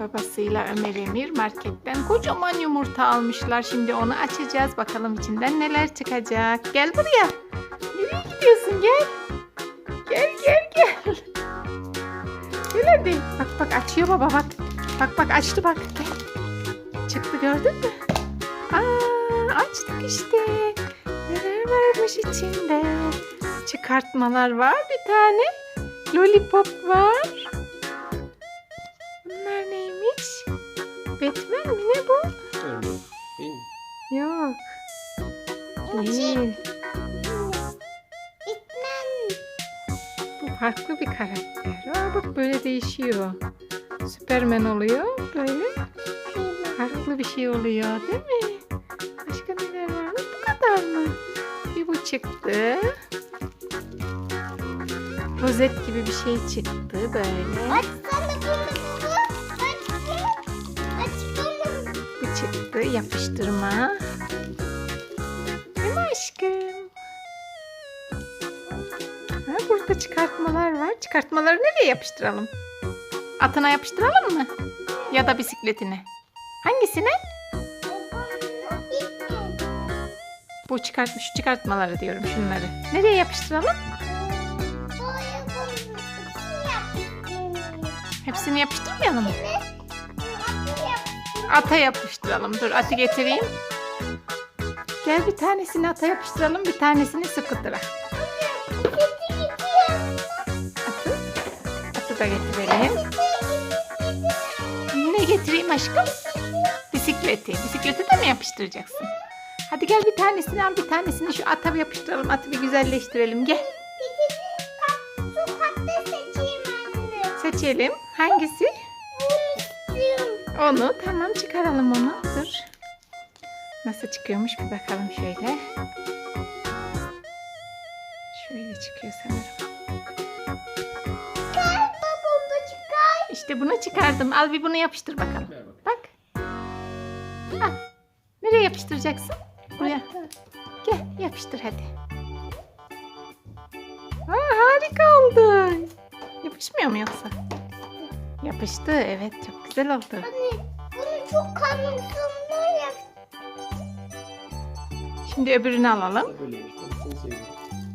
Babasıyla Ömer Emir marketten kocaman yumurta almışlar. Şimdi onu açacağız. Bakalım içinden neler çıkacak. Gel buraya. Nereye gidiyorsun? Gel. Gel gel gel. Gel hadi. Bak bak açıyor baba bak. Bak bak açtı bak. Gel. Çıktı gördün mü? Aa açtık işte. Neler varmış içinde? Çıkartmalar var bir tane. Lollipop var. Mi ne bu? Örneğin. Değil mi? Yok. Değil. Bu farklı bir karakter. Aa bak böyle değişiyor. Süpermen oluyor. Böyle farklı bir şey oluyor değil mi? Başka neler varmış? Bu kadar mı? Bir bu çıktı. Rozet gibi bir şey çıktı böyle. Bunu. Açsana. Çıktı yapıştırma. Değil mi aşkım? Ha, burada çıkartmalar var. Çıkartmaları nereye yapıştıralım? Atına yapıştıralım mı? Ya da bisikletine? Hangisine? Bu çıkartmış şu çıkartmaları diyorum şunları. Nereye yapıştıralım? Hepsini yapıştırmayalım mı? Ata yapıştıralım. Dur atı getireyim. Gel bir tanesini ata yapıştıralım. Bir tanesini scooter'a. Atı. Atı da getirelim. Ne getireyim aşkım? Bisikleti. Bisikleti de mi yapıştıracaksın? Hadi gel bir tanesini al bir tanesini şu ata yapıştıralım. Atı bir güzelleştirelim. Gel seçelim. Hangisi? Onu tamam çıkaralım onu. Dur. Nasıl çıkıyormuş bir bakalım şöyle. Şöyle çıkıyor sanırım. İşte bunu çıkardım. Al bir bunu yapıştır bakalım. Bak. Al. Nereye yapıştıracaksın? Buraya. Gel yapıştır hadi. Aa, harika oldu. Yapışmıyor mu yoksa? Yapıştı evet çok güzel oldu. Anne bunu çok kanımsınlar ya. Şimdi öbürünü alalım.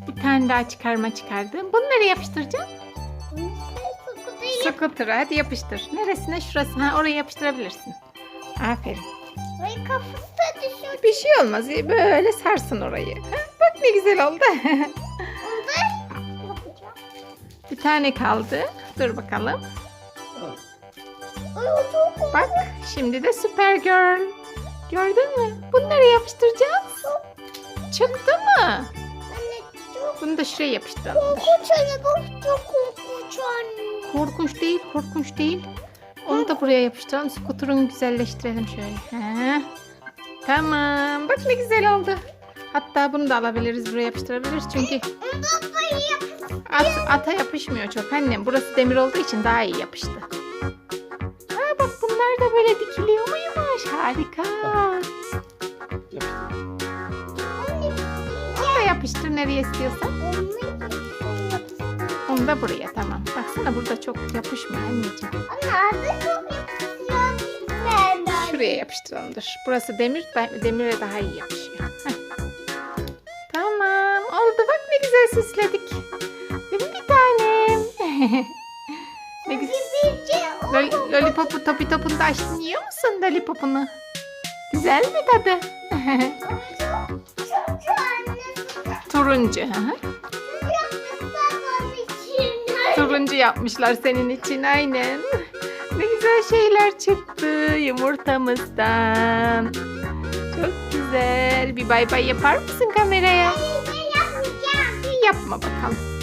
Bir tane daha çıkarma çıkardım. Bunu nereye yapıştıracağım? Scooter'a hadi yapıştır. Neresine? Şurası. Ha oraya yapıştırabilirsin. Aferin. Ay kafası düşüyor. Bir şey olmaz. Böyle sarsın orayı. Ha, bak ne güzel oldu. Bir tane kaldı. Dur bakalım. Bak şimdi de Supergirl. Gördün mü? Nereye yapıştıracağız? Çıktı mı? Bunu da şuraya yapıştıralım. korkunç anne bu çok korkunç anne. Korkunç değil, korkunç değil. Onu da buraya yapıştıralım. Skuter'ını güzelleştirelim şöyle. He. Tamam. Bak ne güzel oldu. Hatta bunu da alabiliriz, buraya yapıştırabiliriz. Çünkü at, ata yapışmıyor çok annem. Burası demir olduğu için daha iyi yapıştı. Harika. Yapıştır. Onu da yapıştır nereye istiyorsan. Onu da buraya tamam. Baksana burada çok yapışmıyor anneciğim. Anne çok yapışıyor. Şuraya yapıştıralım dur. Burası demir, demire daha iyi yapışıyor. Heh. Tamam oldu bak ne güzel süsledik. Değil mi bir tanem? ne güzel. Lol- Lollipopu topi topunu da açtın yiyor musun lollipopunu? Güzel mi tadı? Turuncu. Turuncu yapmışlar senin için aynen. Ne güzel şeyler çıktı yumurtamızdan. Çok güzel. Bir bay bay yapar mısın kameraya? Yapma bakalım.